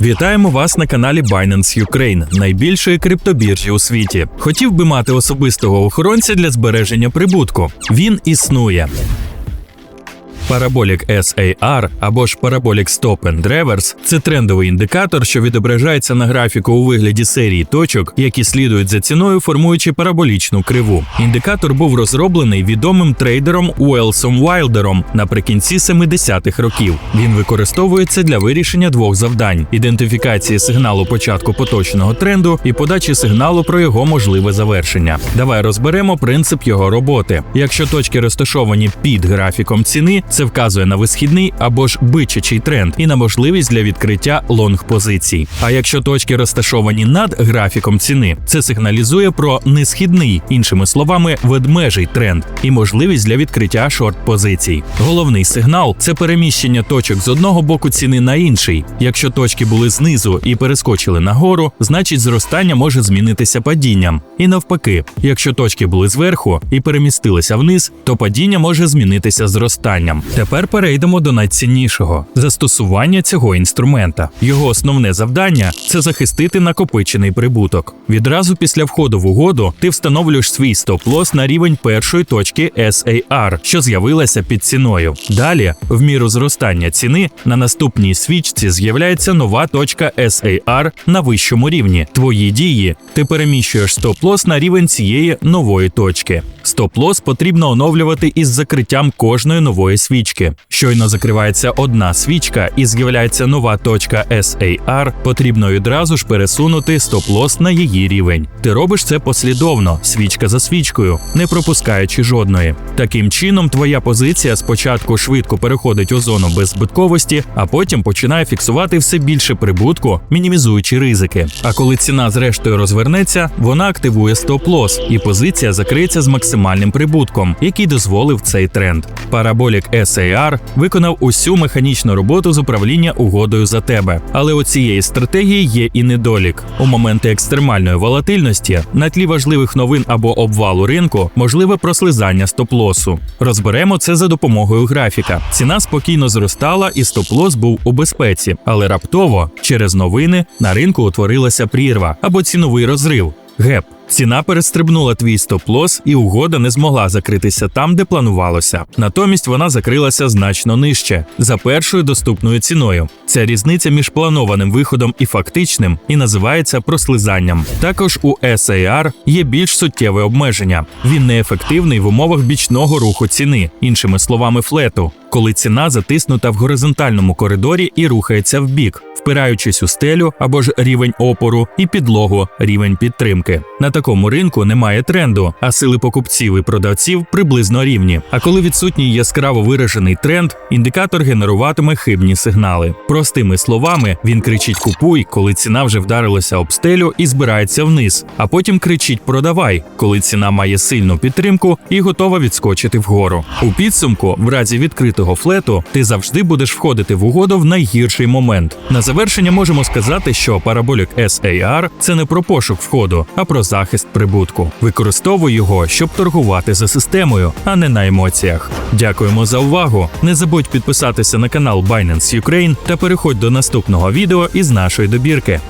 Вітаємо вас на каналі Binance Ukraine, найбільшої криптобіржі у світі. Хотів би мати особистого охоронця для збереження прибутку. Він існує. Parabolic SAR або ж Parabolic Stop and Reverse – це трендовий індикатор, що відображається на графіку у вигляді серії точок, які слідують за ціною, формуючи параболічну криву. Індикатор був розроблений відомим трейдером Уелсом Вайлдером наприкінці 70-х років. Він використовується для вирішення двох завдань: ідентифікації сигналу початку поточного тренду і подачі сигналу про його можливе завершення. Давай розберемо принцип його роботи. Якщо точки розташовані під графіком ціни, це вказує на висхідний або ж бичачий тренд і на можливість для відкриття лонг позицій. А якщо точки розташовані над графіком ціни, це сигналізує про несхідний, іншими словами, ведмежий тренд і можливість для відкриття шорт позицій. Головний сигнал це переміщення точок з одного боку ціни на інший. Якщо точки були знизу і перескочили нагору, значить зростання може змінитися падінням. І навпаки, якщо точки були зверху і перемістилися вниз, то падіння може змінитися зростанням. Тепер перейдемо до найціннішого застосування цього інструмента. Його основне завдання це захистити накопичений прибуток. Відразу після входу в угоду ти встановлюєш свій стоп-лосс на рівень першої точки SAR, що з'явилася під ціною. Далі, в міру зростання ціни, на наступній свічці з'являється нова точка SAR на вищому рівні. Твої дії ти переміщуєш стоп-лосс на рівень цієї нової точки. Стоп-лосс потрібно оновлювати із закриттям кожної нової свічки. Щойно закривається одна свічка і з'являється нова точка SAR, потрібно відразу ж пересунути стоп-лосс на її рівень. Ти робиш це послідовно, свічка за свічкою, не пропускаючи жодної. Таким чином, твоя позиція спочатку швидко переходить у зону беззбитковості, а потім починає фіксувати все більше прибутку, мінімізуючи ризики. А коли ціна зрештою розвернеться, вона активує стоп-лосс, і позиція закриється з максимальним прибутком, який дозволив цей тренд. Parabolic SAR виконав усю механічну роботу з управління угодою за тебе. Але у цієї стратегії є і недолік. У моменти екстремальної волатильності на тлі важливих новин або обвалу ринку можливе прослизання стоп-лосу. Розберемо це за допомогою графіка. Ціна спокійно зростала, і стоп-лосс був у безпеці, але раптово через новини на ринку утворилася прірва або ціновий розрив. Геп. Ціна перестрибнула твій стоп-лосс, і угода не змогла закритися там, де планувалося. Натомість вона закрилася значно нижче за першою доступною ціною. Ця різниця між планованим виходом і фактичним і називається прослизанням. Також у SAR є більш суттєве обмеження. Він неефективний в умовах бічного руху ціни, іншими словами, флету, коли ціна затиснута в горизонтальному коридорі і рухається вбік, впираючись у стелю або ж рівень опору і підлогу рівень підтримки. На такому ринку немає тренду, а сили покупців і продавців приблизно рівні. А коли відсутній яскраво виражений тренд, індикатор генеруватиме хибні сигнали. Простими словами, він кричить Купуй, коли ціна вже вдарилася об стелю і збирається вниз, а потім кричить Продавай, коли ціна має сильну підтримку і готова відскочити вгору. У підсумку, в разі відкритого флету, ти завжди будеш входити в угоду в найгірший момент. На завершення можемо сказати, що Parabolic SAR – це не про пошук входу, а про захист прибутку. Використовуй його, щоб торгувати за системою, а не на емоціях. Дякуємо за увагу. Не забудь підписатися на канал Binance Ukraine та переходь до наступного відео із нашої добірки.